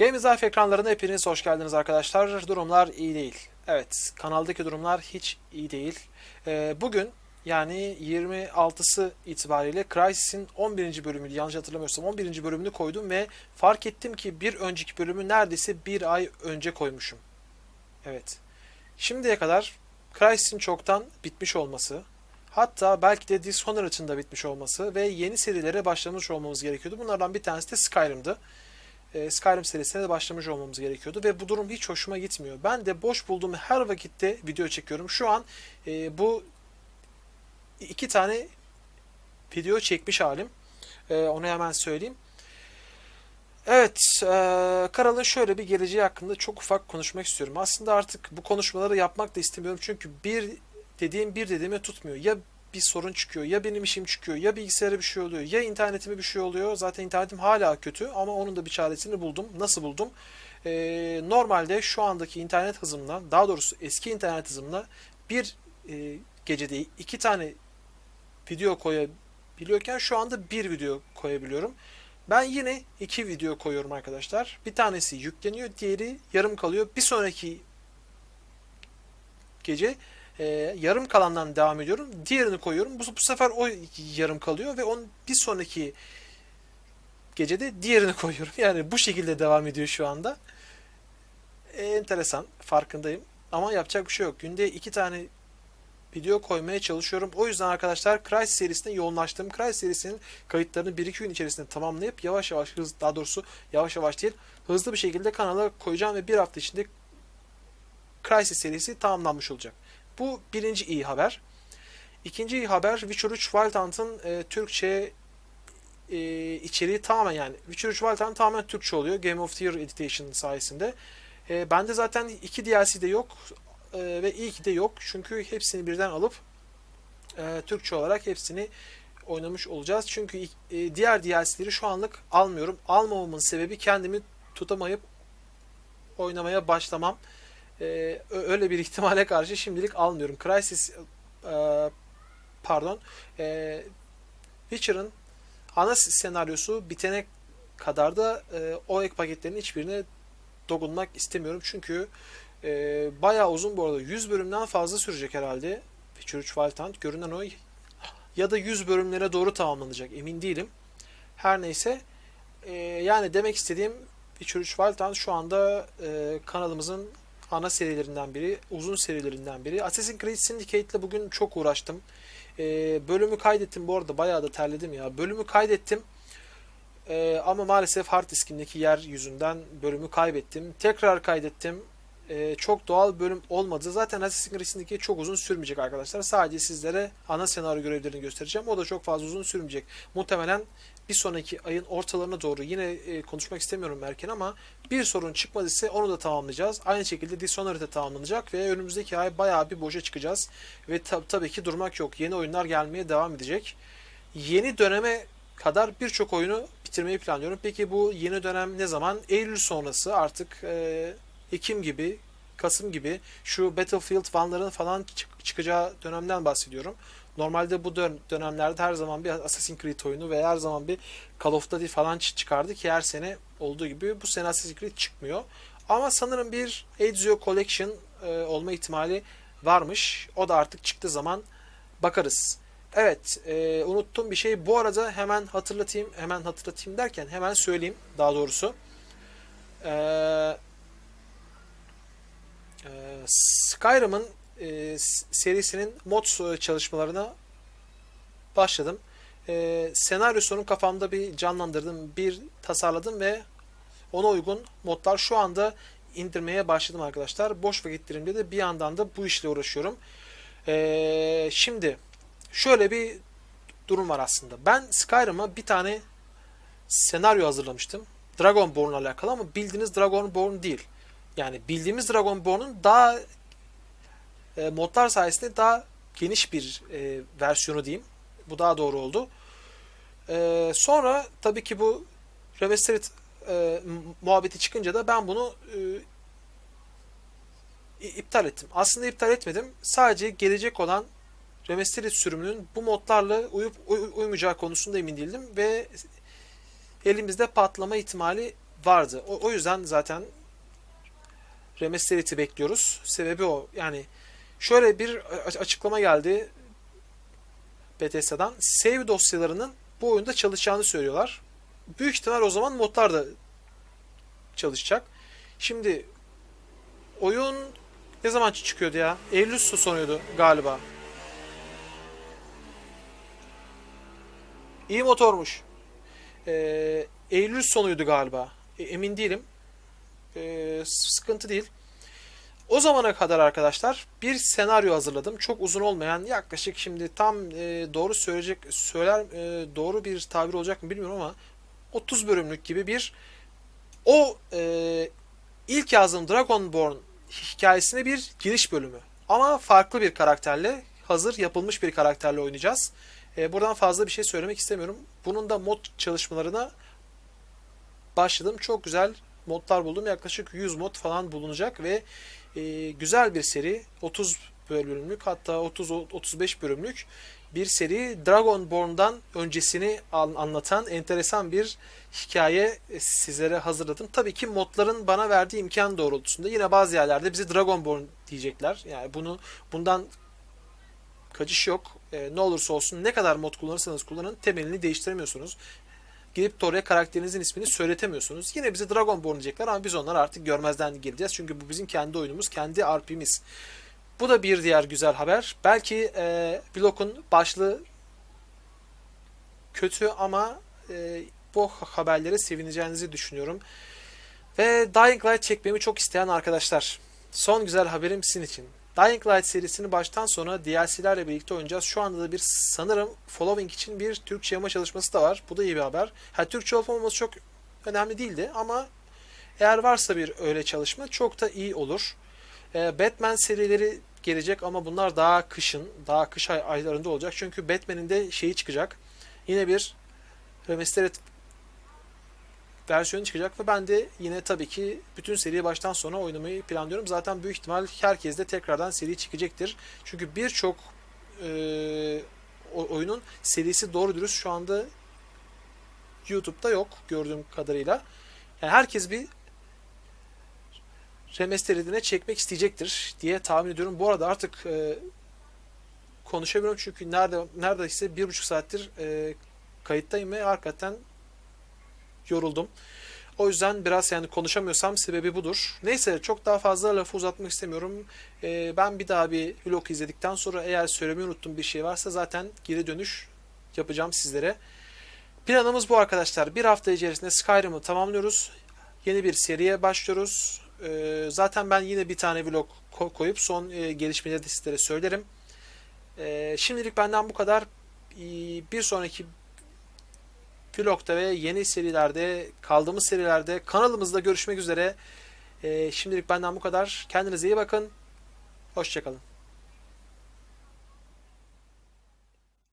Games Life ekranlarına hepiniz hoş geldiniz arkadaşlar. Durumlar iyi değil. Evet, kanaldaki durumlar hiç iyi değil. Ee, bugün yani 26'sı itibariyle Crysis'in 11. bölümünü yanlış hatırlamıyorsam 11. bölümünü koydum ve fark ettim ki bir önceki bölümü neredeyse bir ay önce koymuşum. Evet. Şimdiye kadar Crysis'in çoktan bitmiş olması, hatta belki de Dishonored'ın da bitmiş olması ve yeni serilere başlamış olmamız gerekiyordu. Bunlardan bir tanesi de Skyrim'dı e, Skyrim serisine de başlamış olmamız gerekiyordu ve bu durum hiç hoşuma gitmiyor. Ben de boş bulduğum her vakitte video çekiyorum. Şu an e, bu iki tane video çekmiş halim. E, onu hemen söyleyeyim. Evet, e, kanalın şöyle bir geleceği hakkında çok ufak konuşmak istiyorum. Aslında artık bu konuşmaları yapmak da istemiyorum çünkü bir dediğim bir dediğime tutmuyor. Ya bir sorun çıkıyor. Ya benim işim çıkıyor. Ya bilgisayara bir şey oluyor. Ya internetime bir şey oluyor. Zaten internetim hala kötü ama onun da bir çaresini buldum. Nasıl buldum? Ee, normalde şu andaki internet hızımla, daha doğrusu eski internet hızımla bir e, gecede iki tane video koyabiliyorken şu anda bir video koyabiliyorum. Ben yine iki video koyuyorum arkadaşlar. Bir tanesi yükleniyor, diğeri yarım kalıyor. Bir sonraki gece e, yarım kalandan devam ediyorum. Diğerini koyuyorum. Bu, bu sefer o yarım kalıyor ve onun bir sonraki gecede diğerini koyuyorum. Yani bu şekilde devam ediyor şu anda. E, enteresan. Farkındayım. Ama yapacak bir şey yok. Günde iki tane video koymaya çalışıyorum. O yüzden arkadaşlar Crysis serisine yoğunlaştım. Crysis serisinin kayıtlarını 1-2 gün içerisinde tamamlayıp yavaş yavaş hız daha doğrusu yavaş yavaş değil hızlı bir şekilde kanala koyacağım ve bir hafta içinde Crysis serisi tamamlanmış olacak. Bu birinci iyi haber. İkinci iyi haber Witcher 3 Wild Hunt'ın e, Türkçe e, içeriği tamamen yani Witcher 3 Wild Hunt tamamen Türkçe oluyor Game of the Year Edition sayesinde. E, bende zaten iki DLC de yok e, ve ki de yok çünkü hepsini birden alıp e, Türkçe olarak hepsini oynamış olacağız. Çünkü e, diğer DLC'leri şu anlık almıyorum. Almamamın sebebi kendimi tutamayıp oynamaya başlamam. Ee, öyle bir ihtimale karşı şimdilik almıyorum. Crysis e, pardon e, Witcher'ın ana senaryosu bitene kadar da e, o ek paketlerin hiçbirine dokunmak istemiyorum. Çünkü e, bayağı uzun bu arada. 100 bölümden fazla sürecek herhalde. Witcher 3 Wild Hunt. Görünen o ya da 100 bölümlere doğru tamamlanacak. Emin değilim. Her neyse. E, yani demek istediğim Witcher 3 Wild Hunt şu anda e, kanalımızın ana serilerinden biri, uzun serilerinden biri. Assassin's Creed Syndicate ile bugün çok uğraştım. Ee, bölümü kaydettim bu arada bayağı da terledim ya. Bölümü kaydettim. Ee, ama maalesef hard diskimdeki yer yüzünden bölümü kaybettim. Tekrar kaydettim. Ee, çok doğal bölüm olmadı. Zaten Assassin's Creed Syndicate çok uzun sürmeyecek arkadaşlar. Sadece sizlere ana senaryo görevlerini göstereceğim. O da çok fazla uzun sürmeyecek. Muhtemelen bir sonraki ayın ortalarına doğru yine e, konuşmak istemiyorum erken ama bir sorun çıkmadıysa onu da tamamlayacağız. Aynı şekilde Dishonored de tamamlanacak ve önümüzdeki ay bayağı bir boşa çıkacağız. Ve tab tabii ki durmak yok. Yeni oyunlar gelmeye devam edecek. Yeni döneme kadar birçok oyunu bitirmeyi planlıyorum. Peki bu yeni dönem ne zaman? Eylül sonrası artık e, Ekim gibi, Kasım gibi şu Battlefield 1'ların falan çık- çıkacağı dönemden bahsediyorum. Normalde bu dön- dönemlerde her zaman bir Assassin's Creed oyunu ve her zaman bir Call of Duty falan çı- çıkardı ki her sene olduğu gibi bu sene Assassin's Creed çıkmıyor. Ama sanırım bir Ezio Collection e, olma ihtimali varmış. O da artık çıktığı zaman bakarız. Evet, e, unuttum bir şey. Bu arada hemen hatırlatayım, hemen hatırlatayım derken hemen söyleyeyim daha doğrusu. Eee e, Skyrim'ın e, serisinin mod çalışmalarına başladım. E, senaryosunu kafamda bir canlandırdım, bir tasarladım ve ona uygun modlar şu anda indirmeye başladım arkadaşlar. Boş vakitlerimde de bir yandan da bu işle uğraşıyorum. E, şimdi şöyle bir durum var aslında. Ben Skyrim'a bir tane senaryo hazırlamıştım. Dragonborn'la alakalı ama bildiğiniz Dragonborn değil. Yani bildiğimiz Dragonborn'un daha e, modlar sayesinde daha geniş bir e, versiyonu diyeyim. Bu daha doğru oldu. E, sonra tabii ki bu Remastered e, muhabbeti çıkınca da ben bunu e, iptal ettim. Aslında iptal etmedim. Sadece gelecek olan Remastered sürümünün bu modlarla uyup uy, uymayacağı konusunda emin değildim ve elimizde patlama ihtimali vardı. O, o yüzden zaten Remastered'i bekliyoruz. Sebebi o. Yani şöyle bir açıklama geldi Bethesda'dan. Save dosyalarının bu oyunda çalışacağını söylüyorlar. Büyük ihtimal o zaman modlar da çalışacak. Şimdi oyun ne zaman çıkıyordu ya? Eylül sonuydu galiba. İyi motormuş. Ee, Eylül sonuydu galiba. E, emin değilim. Ee, sıkıntı değil. O zamana kadar arkadaşlar bir senaryo hazırladım. Çok uzun olmayan yaklaşık şimdi tam e, doğru söyleyecek söyler e, doğru bir tabir olacak mı bilmiyorum ama 30 bölümlük gibi bir o e, ilk yazdığım Dragonborn hikayesine bir giriş bölümü. Ama farklı bir karakterle hazır yapılmış bir karakterle oynayacağız. E, buradan fazla bir şey söylemek istemiyorum. Bunun da mod çalışmalarına başladım. Çok güzel modlar buldum. Yaklaşık 100 mod falan bulunacak ve e, güzel bir seri. 30 bölümlük hatta 30-35 bölümlük bir seri Dragonborn'dan öncesini an- anlatan enteresan bir hikaye e, sizlere hazırladım. Tabii ki modların bana verdiği imkan doğrultusunda yine bazı yerlerde bize Dragonborn diyecekler. Yani bunu bundan kaçış yok. E, ne olursa olsun ne kadar mod kullanırsanız kullanın temelini değiştiremiyorsunuz. Gidip de oraya karakterinizin ismini söyletemiyorsunuz. Yine bize Dragonborn diyecekler ama biz onları artık görmezden geleceğiz. Çünkü bu bizim kendi oyunumuz, kendi RP'miz. Bu da bir diğer güzel haber. Belki e, blokun başlığı kötü ama e, bu haberlere sevineceğinizi düşünüyorum. Ve Dying Light çekmemi çok isteyen arkadaşlar. Son güzel haberim sizin için. Dying Light serisini baştan sona DLC'lerle birlikte oynayacağız. Şu anda da bir sanırım Following için bir Türkçe yama çalışması da var. Bu da iyi bir haber. Ha, Türkçe olup olmaması çok önemli değildi ama eğer varsa bir öyle çalışma çok da iyi olur. Ee, Batman serileri gelecek ama bunlar daha kışın, daha kış ay- aylarında olacak. Çünkü Batman'in de şeyi çıkacak. Yine bir remastered versiyonu çıkacak ve ben de yine tabii ki bütün seriyi baştan sona oynamayı planlıyorum. Zaten büyük ihtimal herkes de tekrardan seri çıkacaktır. Çünkü birçok e, oyunun serisi doğru dürüst şu anda YouTube'da yok gördüğüm kadarıyla. Yani herkes bir remastered'ine çekmek isteyecektir diye tahmin ediyorum. Bu arada artık e, konuşabiliyorum çünkü nerede neredeyse bir buçuk saattir e, kayıttayım ve hakikaten yoruldum. O yüzden biraz yani konuşamıyorsam sebebi budur. Neyse çok daha fazla lafı uzatmak istemiyorum. E, ben bir daha bir vlog izledikten sonra eğer söylemeyi unuttuğum bir şey varsa zaten geri dönüş yapacağım sizlere. Planımız bu arkadaşlar. Bir hafta içerisinde Skyrim'ı tamamlıyoruz. Yeni bir seriye başlıyoruz. Ee, zaten ben yine bir tane vlog ko- koyup son e, gelişmeleri de sizlere söylerim. Ee, şimdilik benden bu kadar. Ee, bir sonraki vlogda ve yeni serilerde, kaldığımız serilerde kanalımızda görüşmek üzere. Ee, şimdilik benden bu kadar. Kendinize iyi bakın. Hoşçakalın.